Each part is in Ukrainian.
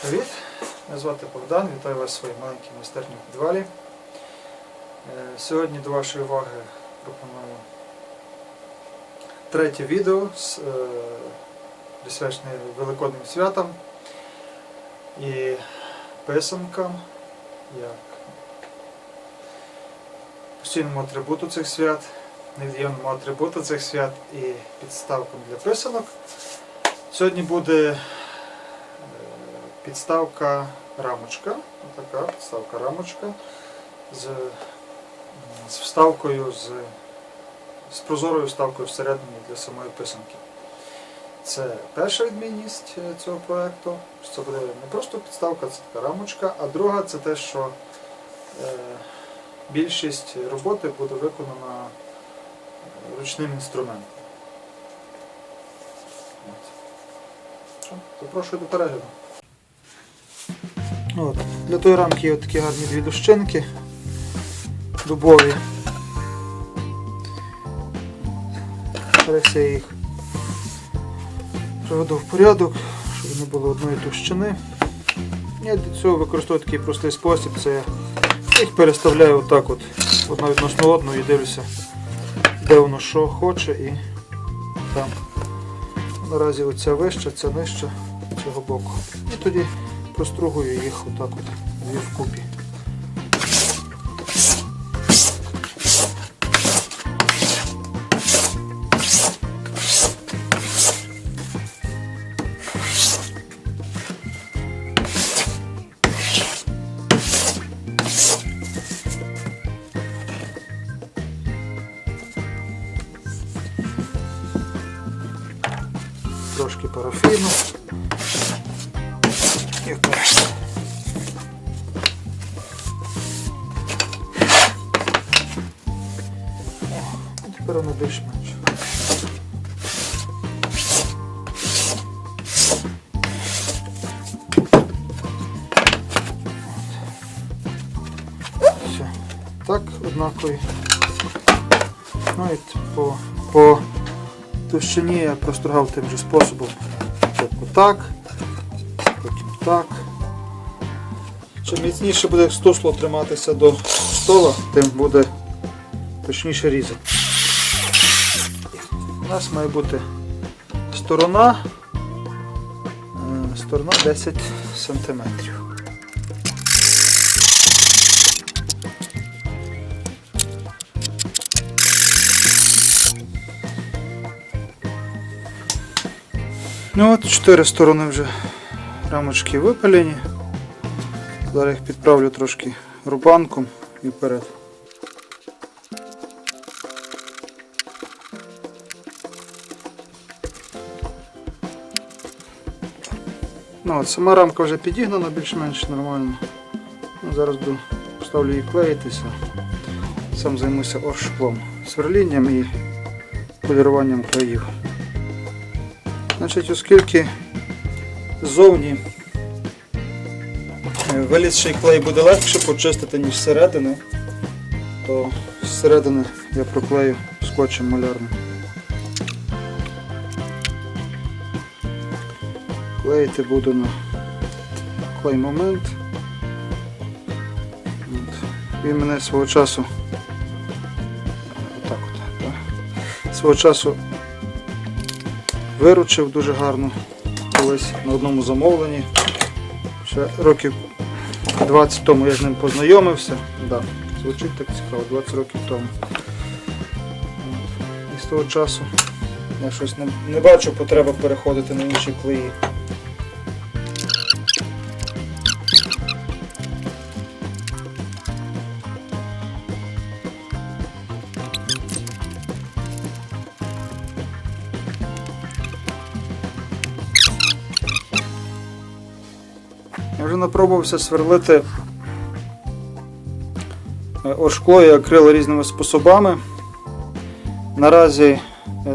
Привіт! Мене звати Богдан, вітаю вас в своїй маленькій майстерні підвалі. Е, Сьогодні до вашої уваги пропоную третє відео з, е, присвячене Великодним святам і писанкам, як постійному атрибуту цих свят, невід'ємному атрибуту цих свят і підставкам для писанок. Сьогодні буде підставка рамочка. Така підставка рамочка з, з вставкою, з, з прозорою вставкою всередині для самої писанки. Це перша відмінність е, цього проєкту. Це буде не просто підставка, це така рамочка, а друга це те, що е, більшість роботи буде виконана е, ручним інструментом. Запрошую до перегляду. От. Для тої рамки є такі гарні дві дощинки дубові. Зараз їх приведу в порядок, щоб вони були одної товщини. Я для цього використовую такий простий спосіб. Це я їх переставляю отак от одна відносно одної і дивлюся, де воно що хоче і там. Наразі оця вища, ця нижча цього боку. І тоді простругую їх отак от дві вкупі. Трошки парафіну. І Тепер воно більш-менш. Все. Так, однакові. Ну і по, по товщині я простругав тим же способом. Спочатку так, так. Чим міцніше буде стусло триматися до стола, тим буде точніше різати. У нас має бути сторона, е, сторона 10 сантиметрів. Ну от, чотири сторони вже рамочки випалені. Зараз їх підправлю трошки рубанком і вперед. Ну, от, сама рамка вже підігнана більш-менш нормально. Ну, зараз поставлю її клеїтися. Сам займуся оршклом, сверлінням і поліруванням країв. Значить, оскільки ззовні вилізший клей буде легше почистити, ніж зсередини, то зсередини я проклею скотчем малярним. Клеїти буду на клей момент. Він мене свого часу отак от, так. свого часу виручив дуже гарно колись на одному замовленні. Ще років 20 тому я з ним познайомився. Да, звучить так цікаво, 20 років тому. І з того часу я щось не, не бачу потреби переходити на інші клеї. Я вже напробувався сверлити е, оршкло і акрил різними способами. Наразі е,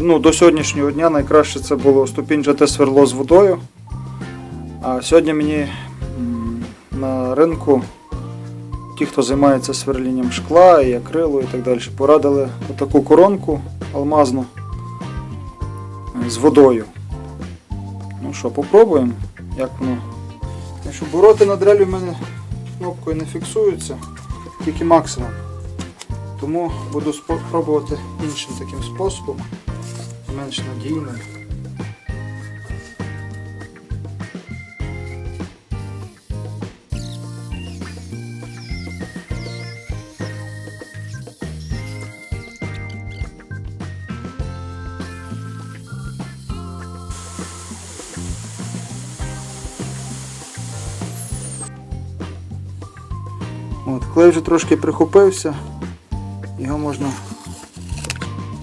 ну, до сьогоднішнього дня найкраще це було ступінчате сверло з водою. А сьогодні мені на ринку ті, хто займається сверлінням шкла і акрилу і так далі, порадили отаку коронку алмазну е, з водою. Ну що, попробуємо, як воно Що бороти на дрелі в мене кнопкою не фіксуються, тільки максимум. Тому буду спробувати іншим таким способом, менш надійним. Клей вже трошки прихопився, його можна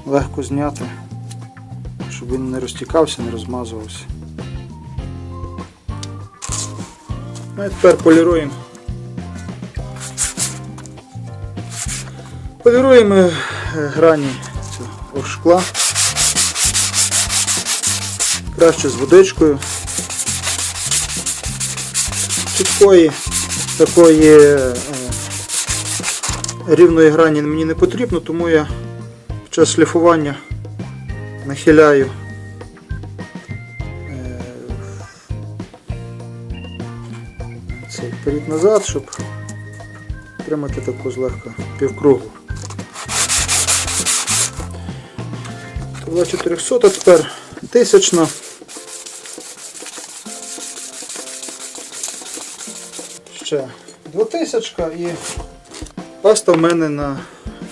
легко зняти, щоб він не розтікався, не розмазувався. Ну і тепер поліруємо. Поліруємо е, грані цього шкла. Краще з водичкою. Чіткої такої е, рівної грані мені не потрібно, тому я під час шліфування нахиляю е, цей вперед назад, щоб отримати таку злегка півкругу. Була 400, а тепер тисячна. Ще двотисячка і паста в мене на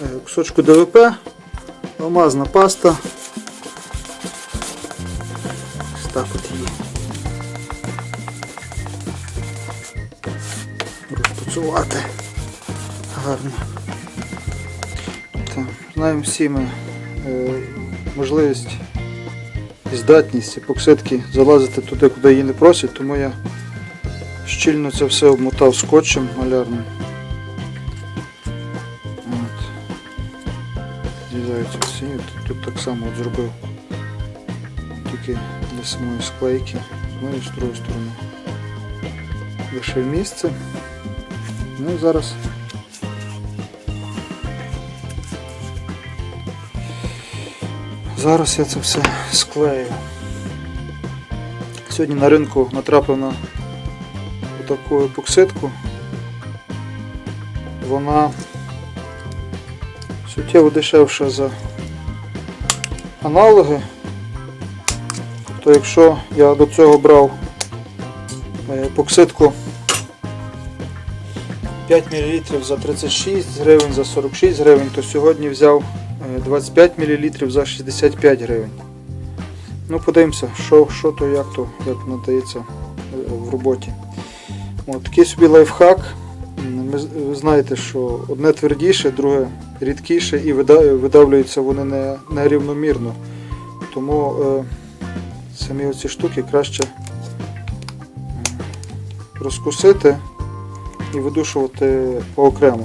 е, кусочку ДВП, алмазна паста. Ось так от її. Розпрацювати гарно. Знаємо всі ми е, можливість і здатність епоксидки залазити туди, куди її не просять, тому я щільно це все обмотав скотчем малярним. Зрізаються всі. Тут, тут так само от зробив. Тільки для самої склейки з одної з другої сторони. Лишив місце. Ну і зараз Зараз я це все склею. Сьогодні на ринку натрапив на таку епоксидку. Вона суттєво дешевша за аналоги. То якщо я до цього брав е, епоксидку 5 мл за 36 гривень, за 46 гривень, то сьогодні взяв е, 25 мл за 65 гривень. Ну, подивимося, що, що то, як то, як надається е, в роботі. От, такий собі лайфхак. Ви знаєте, що одне твердіше, друге рідкіше і видавлюються вони не, не рівномірно. Тому е, самі оці штуки краще розкусити і видушувати поокремо.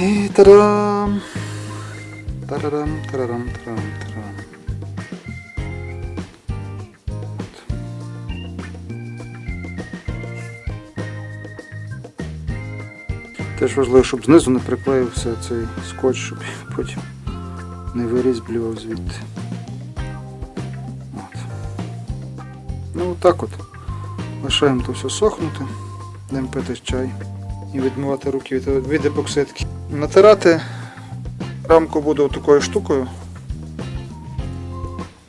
І тарам. Тарарам, тарарам, тарарам, тарарам. Теж важливо, щоб знизу не приклеївся цей скотч, щоб потім не вирізблював звідти. От. Ну так от. Лишаємо то все сохнути, будемо пити чай і відмивати руки від, від епоксидки. Натирати рамку буду такою штукою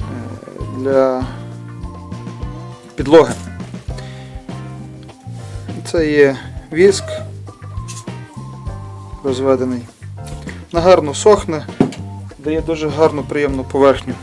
е, для підлоги. Це є віск розведений. На гарно сохне, дає дуже гарну приємну поверхню.